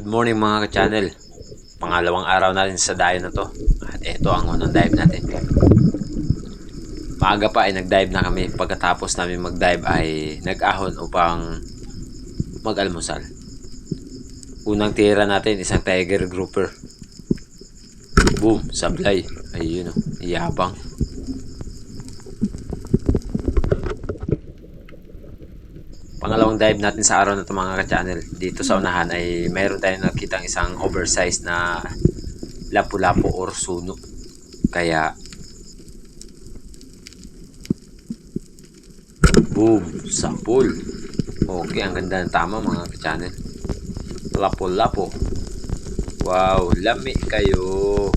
Good morning mga ka-channel. Pangalawang araw natin sa dayo na to. At ito ang unang dive natin. Maaga pa ay nag-dive na kami. Pagkatapos namin mag-dive ay nag-ahon upang mag-almusal. Unang tira natin isang tiger grouper. Boom, sablay. Ayun o, yabang. Pangalawang dive natin sa araw na ito mga ka-channel. Dito sa unahan ay mayroon tayong nakitang isang oversized na lapu-lapu or suno. Kaya boom, sapul. Okay, ang ganda ng tama mga ka-channel. Lapu-lapu. Wow, lami kayo.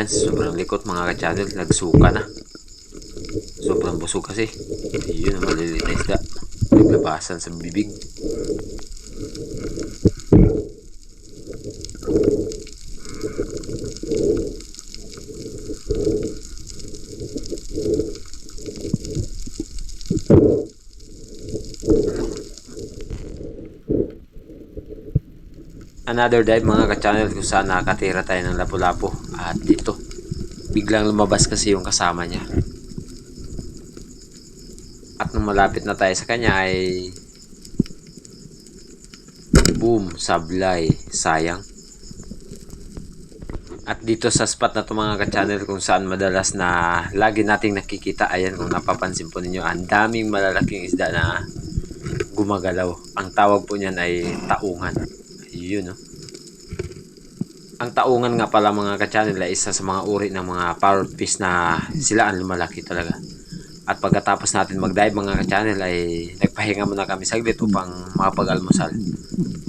Ayan, sobrang likot mga ka-channel. Nagsuka na. Sobrang busog kasi. Ayun maliliit na isda. Naglabasan sa bibig. Another dive mga ka-channel kung saan nakatira tayo ng lapu-lapu. Biglang lumabas kasi yung kasama niya. At nung malapit na tayo sa kanya ay boom, sablay, sayang. At dito sa spot na to mga ka-channel kung saan madalas na lagi nating nakikita, ayan kung napapansin po ninyo, ang daming malalaking isda na gumagalaw. Ang tawag po niyan ay taungan. Yun, no? Ang taungan nga pala mga ka-channel ay isa sa mga uri ng mga parrot fish na sila ang lumalaki talaga. At pagkatapos natin mag-dive mga ka-channel ay nagpahinga muna kami saglit upang makapag-almusal.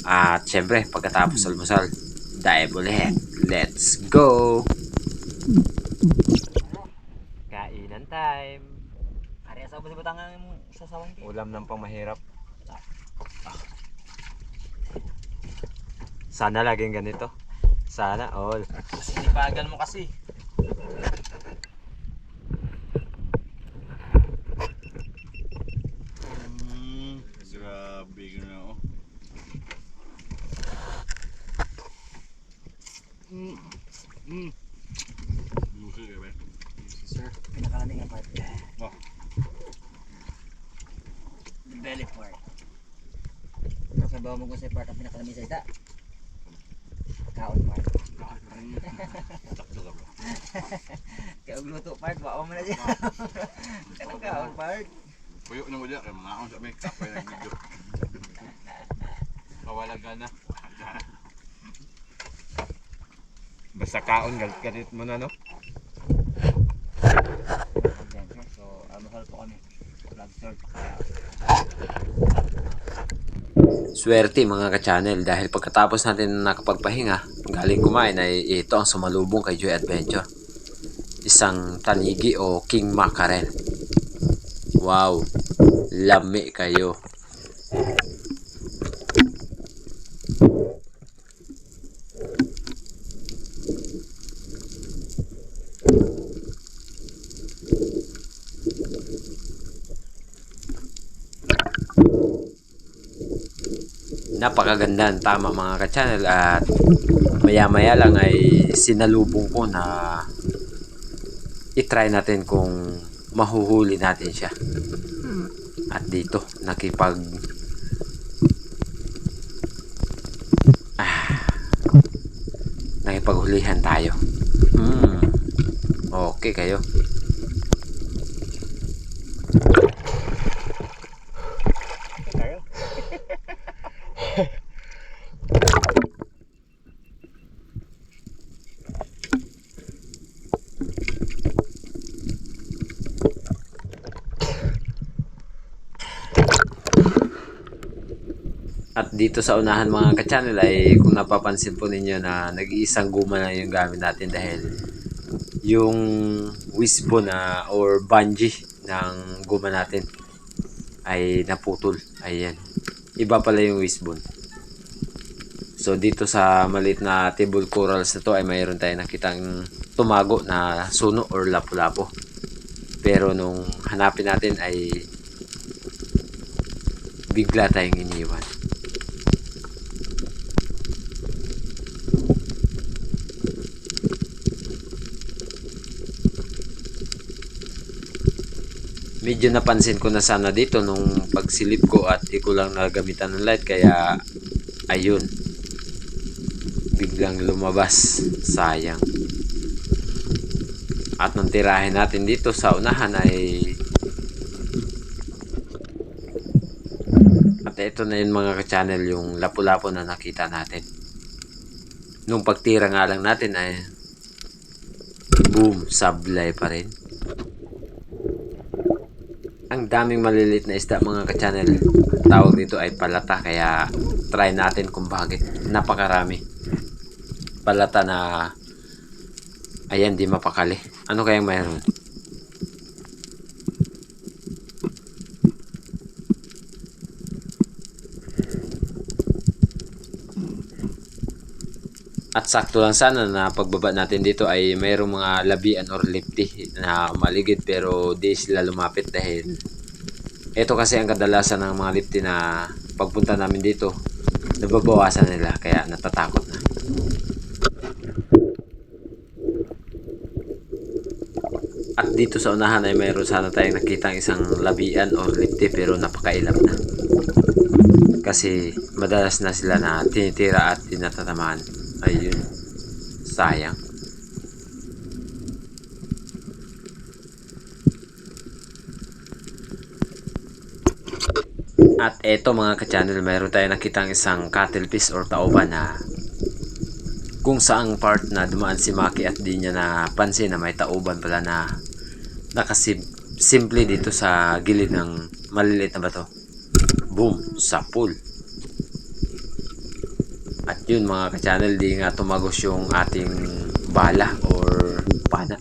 At syempre, pagkatapos almusal, dive ulit. Let's go! Kainan time! Ari sa ubos butang ang sasawang. Ulam ng pamahirap. Sana laging ganito. Sana all. Sinipagan mo kasi. Mm, grabe ka na oh. Mm. Mm. Lusi ka ba? Sir, pinakalamig ang part. Oh. The belly part. Sa bawa mo ko sa part ang pinakalamig sa ita. Kaon part. Takdo ka ba? Kaya og luto part, bawa mo na siya. Kanang kaon part. Puyo na mo dyan, kaya mga akong sa may kapay ng video. Kawalaga na. Basta kaon, galit mo na, no? So, almusal po kami. Vlog sir. Swerte mga ka-channel dahil pagkatapos natin nakapagpahinga, galing kumain ay ito ang sumalubong kay Joy Adventure. Isang tanigi o king mackerel. Wow, lami kayo. napakaganda ang tama mga ka-channel at maya maya lang ay sinalubong ko na itry natin kung mahuhuli natin siya. At dito nakipag ah, nakipaghulihan tayo. Hmm, okay kayo dito sa unahan mga ka-channel ay kung napapansin po ninyo na nag-iisang guma na yung gamit natin dahil yung wishbone na or bungee ng guma natin ay naputol. Ayan. Iba pala yung wishbone. So dito sa maliit na table corals na to ay mayroon tayong nakitang tumago na suno or lapu-lapo. Pero nung hanapin natin ay bigla tayong iniwan. Medyo napansin ko na sana dito nung pagsilip ko at di ko lang nagamitan ng light kaya ayun. Biglang lumabas. Sayang. At nung tirahin natin dito sa unahan ay at ito na yun mga ka-channel yung lapu-lapo na nakita natin. Nung pagtira nga lang natin ay boom sablay pa rin daming malilit na isda mga ka-channel. Tawag dito ay palata kaya try natin kung bakit napakarami. Palata na ayan di mapakali. Ano kayang mayroon? At sakto lang sana na pagbaba natin dito ay mayroong mga labian or lifty na umaligid pero di sila lumapit dahil ito kasi ang kadalasan ng mga lifty na pagpunta namin dito nababawasan nila kaya natatakot na. At dito sa unahan ay mayroon sana tayong nakitang isang labian or lifty pero napakailap na. Kasi madalas na sila na tinitira at tinatatamaan. Ayun. Sayang. At eto mga ka-channel, mayroon tayo nakitang isang cuttlefish or tauban na kung saang part na dumaan si Maki at di niya napansin na may tauban pala na nakasim simple dito sa gilid ng maliliit na bato. Boom! Sa pool. At yun mga ka-channel, di nga tumagos yung ating bala or pana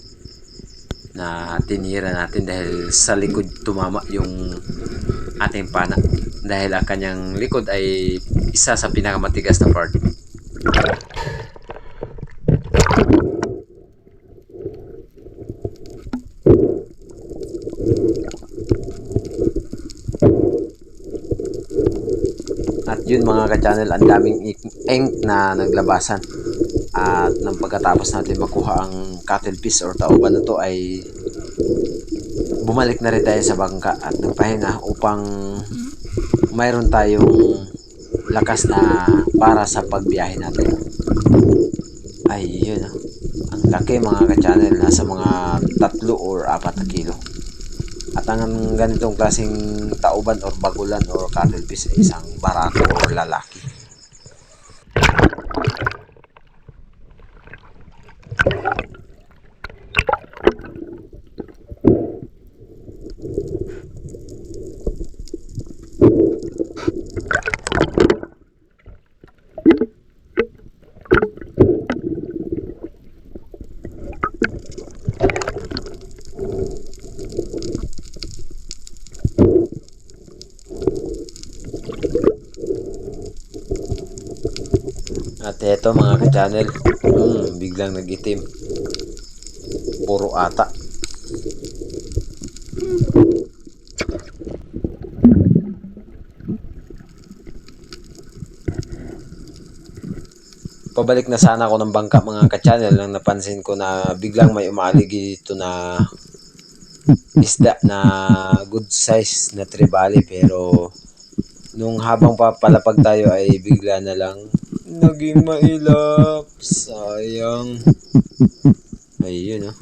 na tinira natin dahil sa likod tumama yung ating pana dahil ang kanyang likod ay isa sa pinakamatigas na part. At yun mga ka-channel, ang daming ink- na naglabasan. At nang pagkatapos natin makuha ang cuttlefish or tauban na to ay bumalik na rin tayo sa bangka at nagpahinga upang mayroon tayong lakas na para sa pagbiyahe natin. Ay, yun ah. Ang laki mga ka-channel, nasa mga tatlo or apat na kilo. At ang ganitong klaseng tauban or bagulan or cuttlefish ay isang barato or lalaki. Eto mga ka-channel, hmm, biglang nag-itim. Puro ata. Pabalik na sana ako ng bangka mga ka-channel nang napansin ko na biglang may umaligi dito na isda na good size na tribali pero nung habang papalapag tayo ay bigla na lang naging mailap. Sayang. Ayun oh.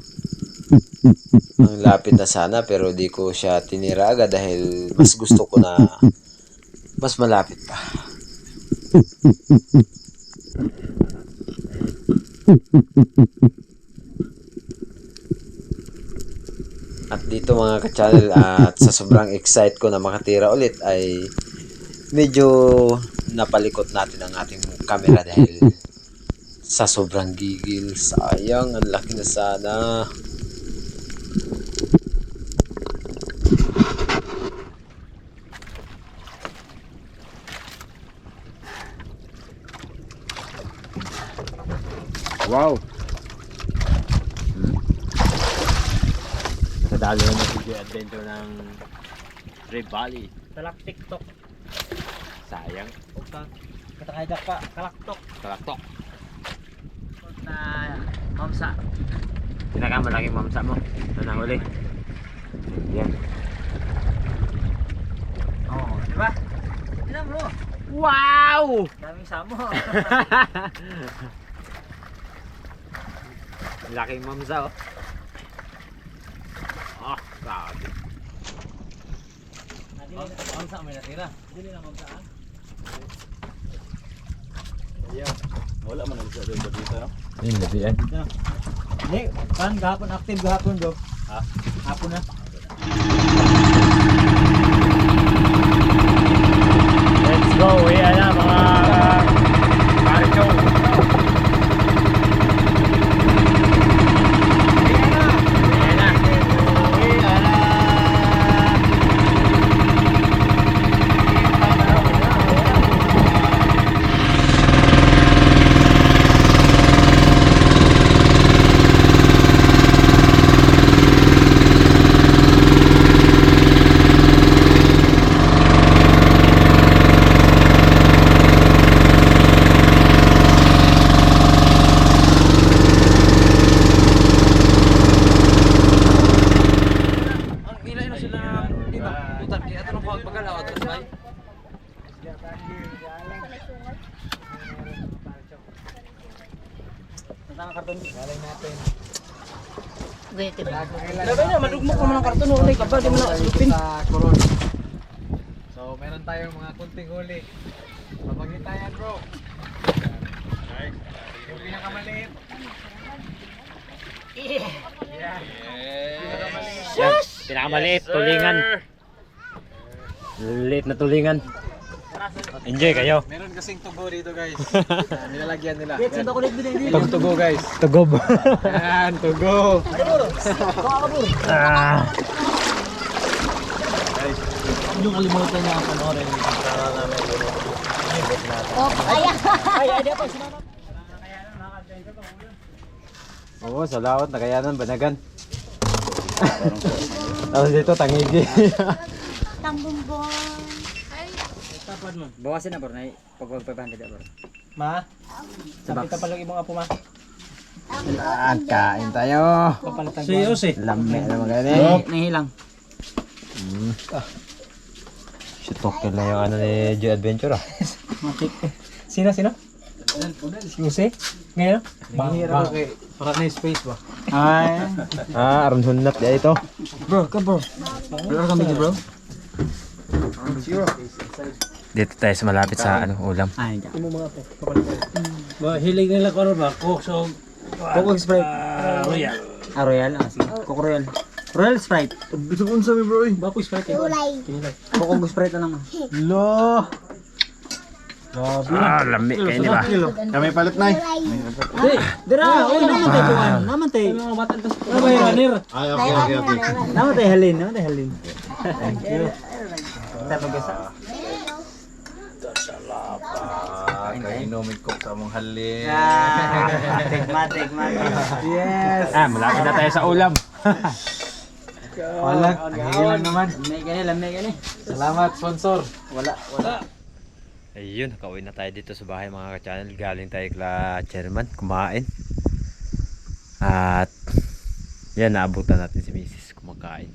Ang lapit na sana pero di ko siya tinira agad dahil mas gusto ko na mas malapit pa. At dito mga ka-channel at sa sobrang excite ko na makatira ulit ay medyo napalikot natin ang ating camera dahil sa sobrang gigil. Sayang, ang laki na sana. Wow! Nadalo na si Joy Adventure ng Trip Valley. Talak TikTok. Sayang. Katakaydak pa. Kalaktok. Kalaktok. Na mamsa. Pinakamalaking mamsa mo. Ito na huli. Yan. Oo, di ba? Tignan mo. Wow! Daming samo. Laking mamsa oh. Ah, grabe. Mamsa may natira. Dili lang mamsa. Ah. Wala man ang sa doon sa dito, no? Ayun, labian. Hindi, kan gahapon active gahapon do. Ha? Hapon na. Let's go. Ayan na mga Marco. Ayan na. Ayan na. Ang ilay na sila di ba? Utan kaya ato nang pagbagalaw atras bay. Tama karton. Galay natin. Wait, diba? Labi na madugmok mo ng karton ulay ka ba di mo na lupin. So, meron tayong mga kunting huli. Papagitayan bro. Yung pinakamaliit. Yan, pinakamaliit, tulingan. Liit na tulingan. Enjoy kayo. Meron kasing tugo dito guys. Ah, nilalagyan nila. Tug tugo guys. Tugob. Yan, tugo. ah. Yung kalimutan niya ang panoorin yung pagkara namin. Oh, kaya. Ay, ay, dapat sinama. Oo, sa lawat, nakayanan, banagan. Tapos dito, tangigi. Mo. Bawasin na bro, na pag 500 bro. Ma? Sabi ka palang ibang apo ma. At kain tayo. Papalitan ko. Serious eh. Lami na magani. Nahilang. Shitok yun lang yung ano ni Joy Adventure ah. Sino, sino? Lucy? Ngayon? Mahira kay para na space ba? Ay. Ah, aron hunat ya ito. Bro, ka bro. Bro, kami di bro. Dito tayo sa malapit sa ano ulam. Ay, po. Ba hilig nila ko ba coke so Coco Sprite. ah roya. Ah, Royal. Ah, sige. Coco Royal. Royal Sprite. Gusto ko sa mi bro. Ba ko sprite ko. Coco Sprite na naman. Lo. Ah, lami kayo ni ba? Kami palit na. Di, dira, oy, naman tayo tuwan. Naman tayo. Mga batan tas. Ano ba? Ay, okay, okay, okay. Naman tayo halin, naman tayo halin. Thank you. Tayo pag-asa. Ah, kay inumin ko sa mong halin. Ah, matik, matik. Yes. Ah, malapit na tayo sa ulam. Wala, ang hilang naman. Lamay gani, lamay gani. Salamat sponsor. Wala, wala. Ayun, nakauwi na tayo dito sa bahay mga ka-channel. Galing tayo kila chairman, kumain. At yan, naabutan natin si Mrs. kumakain.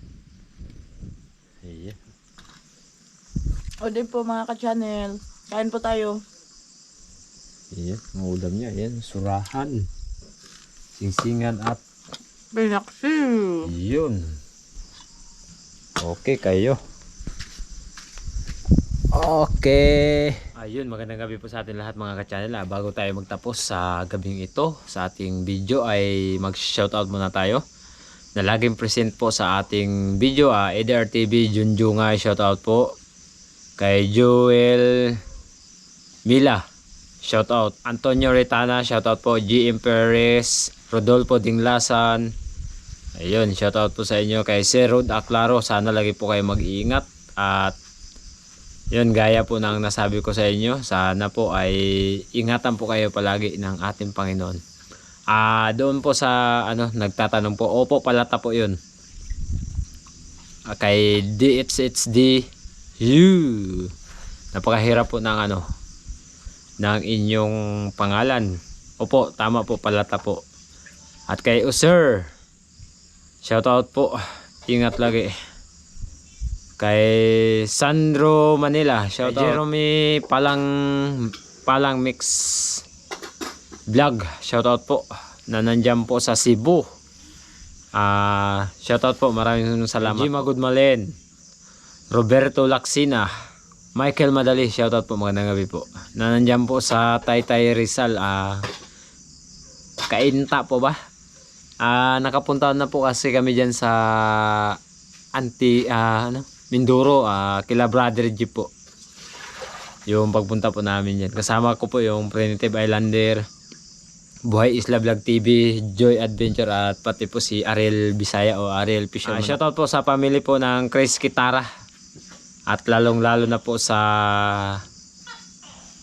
Ayan. O din po mga ka-channel. Kain po tayo. Ayan, ang ulam niya. Ayan, surahan. Singsingan at Binaksi. yun. Okay kayo. Okay. Ayun, magandang gabi po sa atin lahat mga ka-channel. Ah, bago tayo magtapos sa gabing ito, sa ating video ay mag-shoutout muna tayo. Na laging present po sa ating video, ah, EDR TV, Junjungay, shoutout po. Kay Joel Mila, shout out. Antonio Retana, shout out po. GM Perez, Rodolfo Dinglasan. Ayun, shout out po sa inyo kay Sir Rod Aclaro. Sana lagi po kayo mag-iingat at yun, gaya po ng nasabi ko sa inyo, sana po ay ingatan po kayo palagi ng ating Panginoon. Ah, doon po sa ano, nagtatanong po, opo palata po 'yun. Ah, kay DHHD you. Napakahirap po ng ano ng inyong pangalan. Opo, tama po palata po. At kay Usir, shout out po. Ingat lagi. Kay Sandro Manila. Shout out Jeremy Palang Palang Mix Vlog. Shout out po. Na nandyan po sa Cebu. Ah shout out po. Maraming salamat. Jima Goodmalen Roberto Laksina Michael Madali. Shout out po. Magandang gabi po. Na nandyan po sa Taytay Rizal. Ah kainta po ba ah nakapunta na po kasi kami dyan sa anti ah, ano? Mindoro ah, kila Brother Jeep po. Yung pagpunta po namin yan kasama ko po yung Primitive Islander Buhay Isla Vlog TV Joy Adventure at pati po si Ariel Bisaya o Ariel Fisherman. Shoutout po sa family po ng Chris Kitara. At lalong lalo na po sa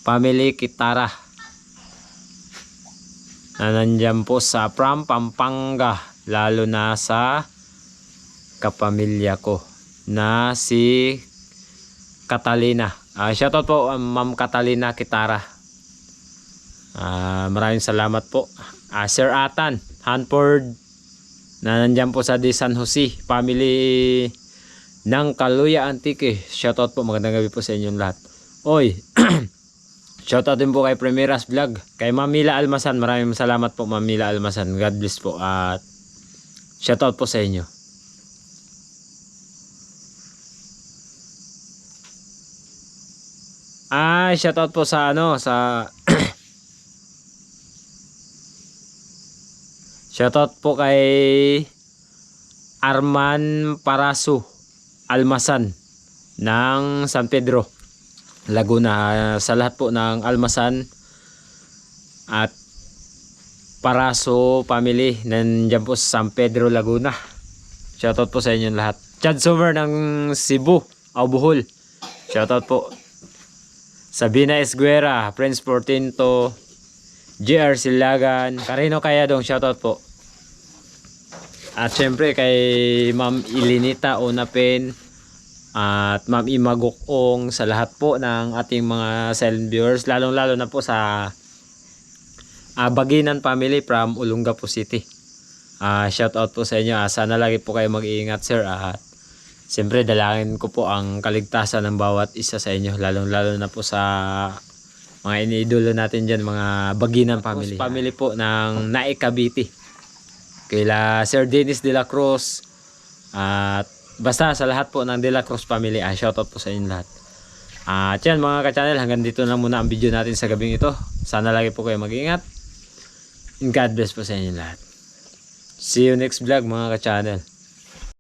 family Kitara na nandyan po sa Pram Pampanga lalo na sa kapamilya ko na si Catalina. Ah, shoutout po um, Ma'am Catalina Kitara. Ah, maraming salamat po. Ah, Sir Atan Hanford na nandyan po sa di San Jose family ng Kaluya Antique. Shoutout po magandang gabi po sa inyong lahat. Oy, shoutout din po kay Primeras Vlog. Kay Mamila Almasan. Maraming salamat po Mamila Almasan. God bless po at shoutout po sa inyo. Ah, shoutout po sa ano, sa Shoutout po kay Arman Parasu Almasan ng San Pedro, Laguna. Sa lahat po ng Almasan at Paraso family nandiyan po sa San Pedro, Laguna. Shoutout po sa inyong lahat. Chad Summer ng Cebu, Aubuhol. Shoutout po Sabina Esguera, Prince Portinto, JR Silagan, Karino Kayadong, shoutout po. At syempre kay Ma'am Ilinita Unapin at Ma'am Imagokong sa lahat po ng ating mga silent viewers, lalong lalo na po sa ah, Baginan family from Olongapo City. Ah, shoutout po sa inyo. Ah, sana lagi po kayo mag-iingat sir at Siyempre, dalangin ko po ang kaligtasan ng bawat isa sa inyo, lalong-lalo na po sa mga iniidolo natin dyan, mga Baginan family. Family po ng Nae Cavite. Kaila Sir Dennis De La Cruz, at basta sa lahat po ng De La Cruz family, ah, shoutout po sa inyo lahat. At yan mga ka-channel, hanggang dito na muna ang video natin sa gabing ito. Sana lagi po kayo mag-ingat. And God bless po sa inyo lahat. See you next vlog mga ka-channel.